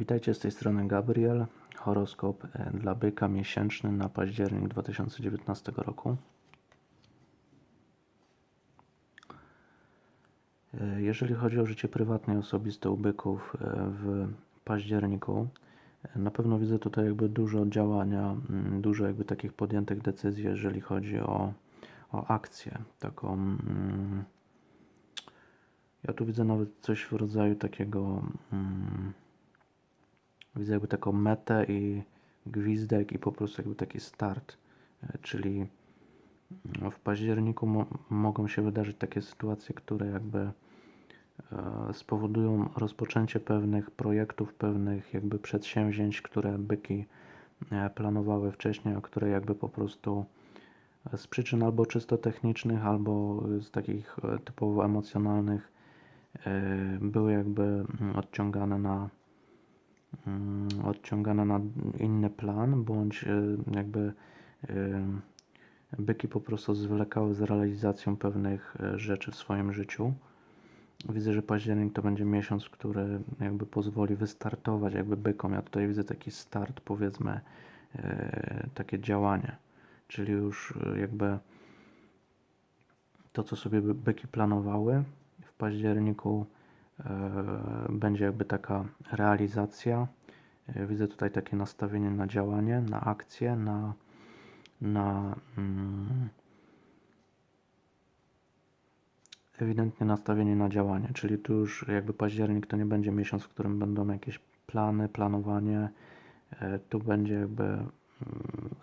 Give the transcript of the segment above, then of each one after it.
Witajcie z tej strony Gabriel. Horoskop e, dla byka miesięczny na październik 2019 roku. E, Jeżeli chodzi o życie prywatne i osobiste u byków e, w październiku, na pewno widzę tutaj jakby dużo działania, mm, dużo jakby takich podjętych decyzji, jeżeli chodzi o, o akcję, taką mm, ja tu widzę nawet coś w rodzaju takiego mm, Widzę jakby taką metę i gwizdek i po prostu jakby taki start, E, czyli mm, w październiku mo mogą się wydarzyć takie sytuacje, które jakby e, spowodują rozpoczęcie pewnych projektów, pewnych jakby przedsięwzięć, które byki e, planowały wcześniej, a które jakby po prostu z przyczyn albo czysto technicznych, albo z takich typowo emocjonalnych były jakby mm, odciągane na mm, odciągane na inny plan, bądź e, jakby e, byki po prostu zwlekały z realizacją pewnych e, rzeczy w swoim życiu. Widzę, że październik to będzie miesiąc, który jakby pozwoli wystartować jakby bykom. Ja tutaj widzę taki start, powiedzmy, takie działanie, czyli już jakby to, co sobie by- byki planowały w październiku, będzie jakby taka realizacja. E, Widzę tutaj takie nastawienie na działanie, na akcję, na, na mm, ewidentnie nastawienie na działanie, czyli tu już jakby październik to nie będzie miesiąc, w którym będą jakieś plany, planowanie, e, tu będzie jakby mm,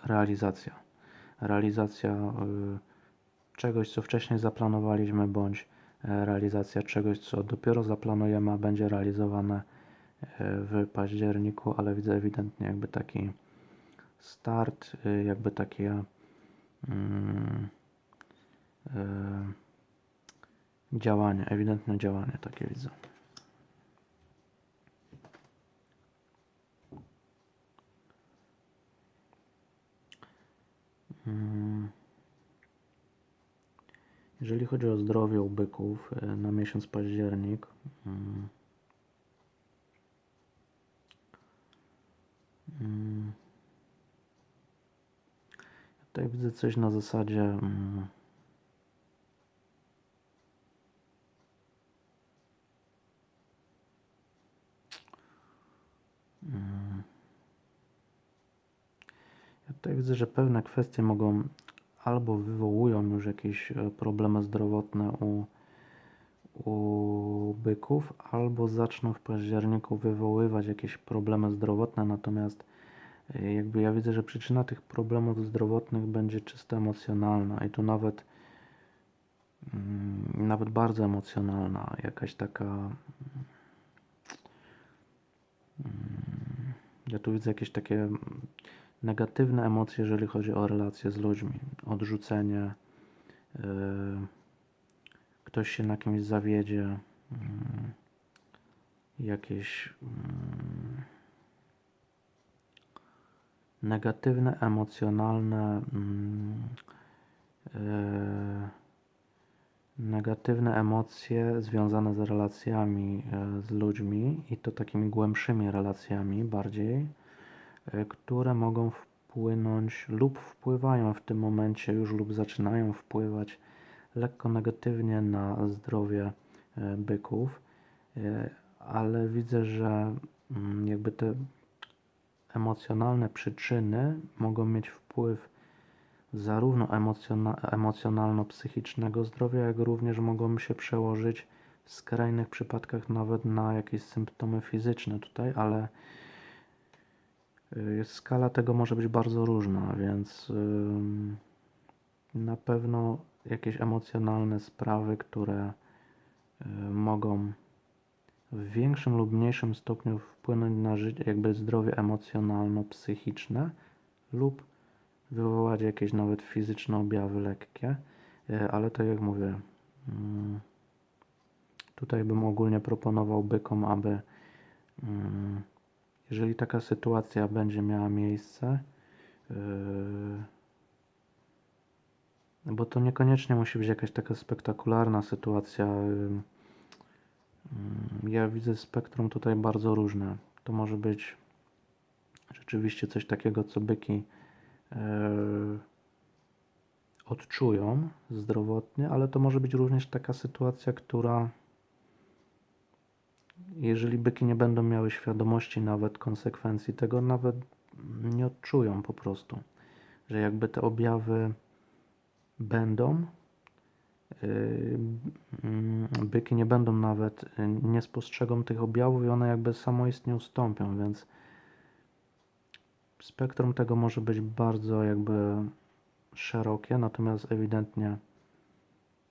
realizacja. Realizacja y, czegoś, co wcześniej zaplanowaliśmy, bądź e, realizacja czegoś, co dopiero zaplanujemy, a będzie realizowane e, w październiku, ale widzę ewidentnie jakby taki start, y, jakby takie mm, e, działanie, ewidentne działanie takie widzę. Mm. Jeżeli chodzi o zdrowie u byków e, na miesiąc październik, mm, mm, tutaj widzę coś na zasadzie mm, ja tutaj widzę, że pewne kwestie mogą albo wywołują już jakieś e, problemy zdrowotne u, u byków, albo zaczną w październiku wywoływać jakieś problemy zdrowotne, natomiast e, jakby ja widzę, że przyczyna tych problemów zdrowotnych będzie czysto emocjonalna i tu nawet mm, nawet bardzo emocjonalna, jakaś taka mm, ja tu widzę jakieś takie negatywne emocje, jeżeli chodzi o relacje z ludźmi, odrzucenie, yy, ktoś się na kimś zawiedzie, yy, jakieś yy, negatywne, emocjonalne, negatywne emocje związane z relacjami z ludźmi i to takimi głębszymi relacjami bardziej które mogą wpłynąć lub wpływają w tym momencie już lub zaczynają wpływać lekko negatywnie na zdrowie e, byków, E, ale widzę, że mm, jakby te emocjonalne przyczyny mogą mieć wpływ zarówno emocjona- emocjonalno-psychicznego zdrowia, jak również mogą się przełożyć w skrajnych przypadkach nawet na jakieś symptomy fizyczne tutaj, ale Skala tego może być bardzo różna, więc na pewno jakieś emocjonalne sprawy, które y, mogą w większym lub mniejszym stopniu wpłynąć na życie, jakby zdrowie emocjonalno-psychiczne lub wywołać jakieś nawet fizyczne objawy lekkie, y, ale tak jak mówię, tutaj bym ogólnie proponował bykom, aby jeżeli taka sytuacja będzie miała miejsce, yy, bo to niekoniecznie musi być jakaś taka spektakularna sytuacja. yy, yy, Ja widzę spektrum tutaj bardzo różne. to może być rzeczywiście coś takiego, co byki e, odczują zdrowotnie, ale to może być również taka sytuacja, która jeżeli byki nie będą miały świadomości nawet konsekwencji tego, nawet nie odczują po prostu, że jakby te objawy będą, yy, mm, byki nie będą nawet, yy, nie spostrzegą tych objawów i one jakby samoistnie ustąpią, więc spektrum tego może być bardzo jakby szerokie, natomiast ewidentnie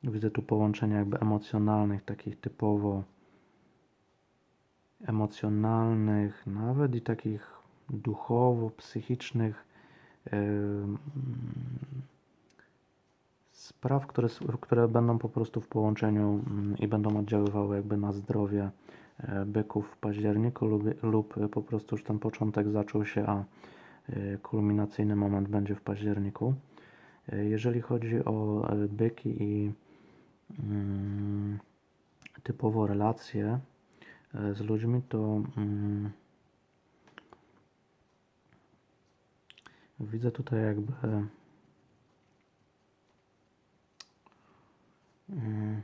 widzę tu połączenia jakby emocjonalnych, takich typowo emocjonalnych, nawet i takich duchowo, psychicznych em, spraw, które, które będą po prostu w połączeniu mm, i będą oddziaływały jakby na zdrowie e, byków w październiku lub, lub po prostu już ten początek zaczął się, a e, kulminacyjny moment będzie w październiku. E, Jeżeli chodzi o byki i mm, typowo relacje z ludźmi, to mm, widzę tutaj jakby mm,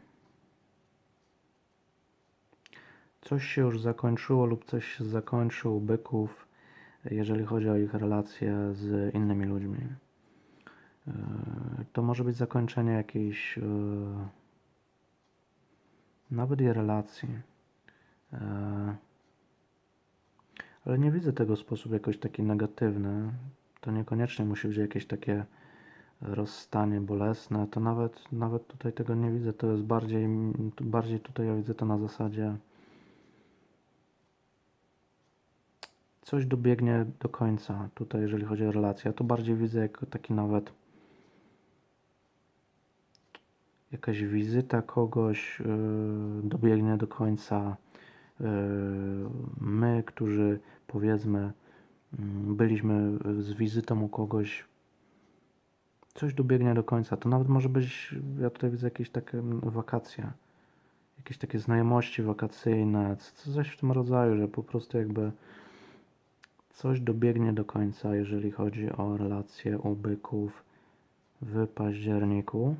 coś się już zakończyło lub coś się zakończy u byków, jeżeli chodzi o ich relacje z innymi ludźmi. E, To może być zakończenie jakiejś e, nawet i relacji. E, Ale nie widzę tego w sposób jakoś taki negatywny. To niekoniecznie musi być jakieś takie rozstanie bolesne. To nawet, nawet tutaj tego nie widzę. To jest bardziej, bardziej tutaj ja widzę to na zasadzie coś dobiegnie do końca. Tutaj, jeżeli chodzi o relacje, ja to bardziej widzę jako taki nawet jakaś wizyta kogoś yy, dobiegnie do końca. Yy, my, którzy powiedzmy mm, byliśmy z wizytą u kogoś, coś dobiegnie do końca. To nawet może być, ja tutaj widzę jakieś takie mm, wakacje, jakieś takie znajomości wakacyjne, coś w tym rodzaju, że po prostu jakby coś dobiegnie do końca, jeżeli chodzi o relacje u byków w październiku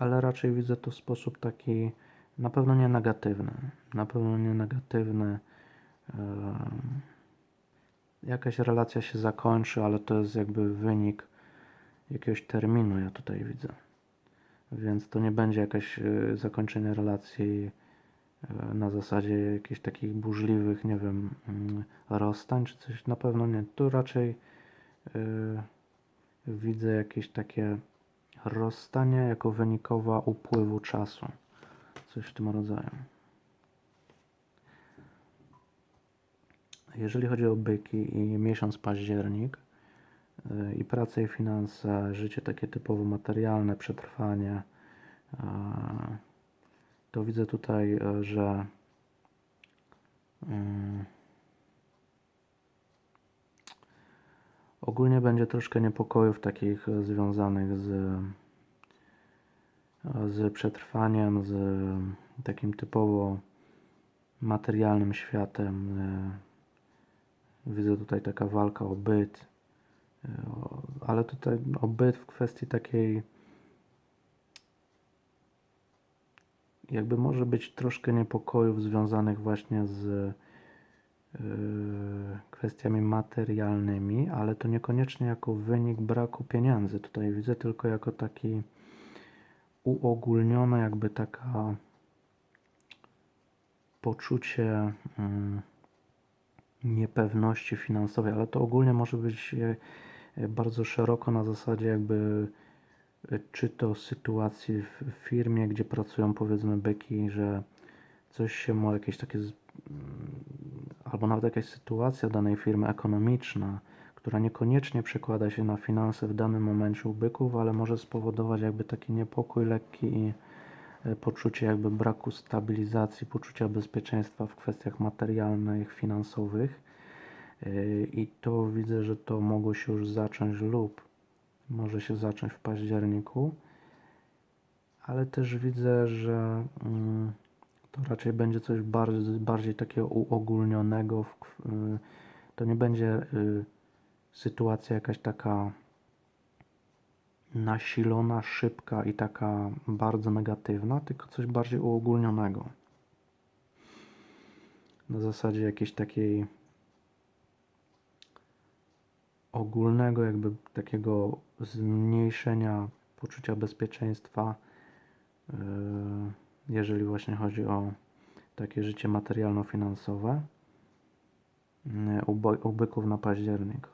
ale raczej widzę to w sposób taki na pewno nie negatywny. Na pewno nie negatywny. Em, Jakaś relacja się zakończy, ale to jest jakby wynik jakiegoś terminu, ja tutaj widzę. Więc to nie będzie jakieś e, zakończenie relacji e, na zasadzie jakichś takich burzliwych, nie wiem, mm, rozstań czy coś. Na pewno nie. Tu raczej e, widzę jakieś takie rozstanie jako wynikowa upływu czasu. Coś w tym rodzaju. Jeżeli chodzi o byki i miesiąc październik y, i pracę i finanse, życie takie typowo materialne, przetrwanie, y, to widzę tutaj, y, że mm, Ogólnie będzie troszkę niepokojów takich związanych z, z przetrwaniem, z e, takim typowo materialnym światem. E, Widzę tutaj taka walka o byt, e, ale tutaj o byt w kwestii takiej jakby może być troszkę niepokojów związanych właśnie z yy, kwestiami materialnymi, ale to niekoniecznie jako wynik braku pieniędzy. Tutaj widzę tylko jako taki uogólnione, jakby taka poczucie mm, niepewności finansowej, ale to ogólnie może być e, e, bardzo szeroko na zasadzie jakby e, czy to sytuacji w firmie, gdzie pracują powiedzmy byki, że coś się ma jakieś takie mm, albo nawet jakaś sytuacja danej firmy ekonomiczna, która niekoniecznie przekłada się na finanse w danym momencie u byków, ale może spowodować jakby taki niepokój lekki i e, poczucie jakby braku stabilizacji, poczucia bezpieczeństwa w kwestiach materialnych, finansowych. E, I to widzę, że to mogło się już zacząć lub może się zacząć w październiku, ale też widzę, że mm, To raczej będzie coś bardziej, bardziej takiego uogólnionego. Y, to nie będzie y, sytuacja jakaś taka nasilona, szybka i taka bardzo negatywna, tylko coś bardziej uogólnionego. Na zasadzie jakiejś takiej ogólnego, jakby takiego zmniejszenia poczucia bezpieczeństwa, yy, jeżeli właśnie chodzi o takie życie materialno-finansowe yy, u, byków na październik.